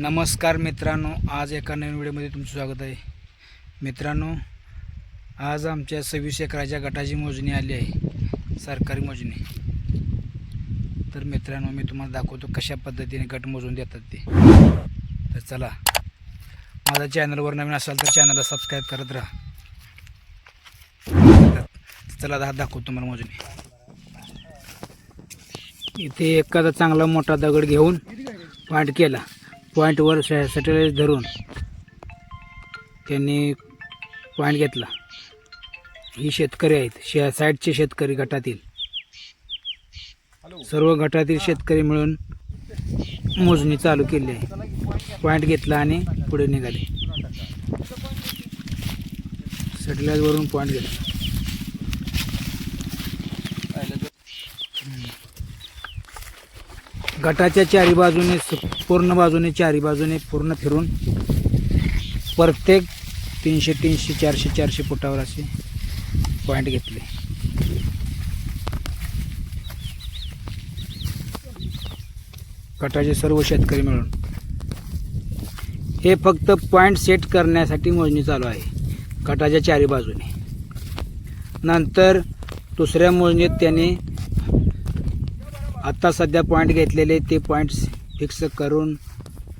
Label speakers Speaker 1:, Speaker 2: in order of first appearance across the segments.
Speaker 1: नमस्कार मित्रांनो आज एका नवीन व्हिडिओमध्ये तुमचं स्वागत आहे. मित्रांनो आज आमच्या सव्वीस एकराच्या गटाची मोजणी आली आहे सरकारी मोजणी. तर मित्रांनो मी तुम्हाला दाखवतो कशा पद्धतीने गट मोजून देतात ते. तर चला माझ्या चॅनलवर नवीन असाल तर चॅनलला सबस्क्राईब करत राहा. तर चला दा दाखवतो तुम्हाला मोजणी. इथे एखादा चांगला मोठा दगड घेऊन वाट केला. पॉईंटवर सॅटेलाईट धरून त्यांनी पॉईंट घेतला. ही शेतकरी आहेत. शे साईडचे शेतकरी गटातील. सर्व गटातील शेतकरी मिळून मोजणी चालू केली आहे. पॉईंट घेतला आणि पुढे निघाले. सॅटेलाईटवरून पॉईंट घेतला. गटाच्या चारी बाजूने पूर्ण बाजूने चारी बाजूने पूर्ण फिरून प्रत्येक तीनशे तीनशे चारशे चारशे फुटावर असे पॉईंट घेतले. गटाचे सर्व शेतकरी मिळून. हे फक्त पॉईंट सेट करण्यासाठी मोजणी चालू आहे. गटाच्या चारी बाजूने. नंतर दुसऱ्या मोजणीत त्यांनी आत्ता सध्या पॉईंट घेतलेले ते पॉईंट्स फिक्स करून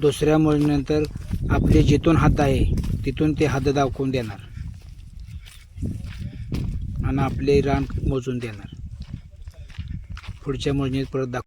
Speaker 1: दुसऱ्या मोजणीनंतर आपले जिथून हात आहे तिथून ते हात दाखवून देणार. आणि आपले रान मोजून देणार. पुढच्या मोजणीत परत दाखव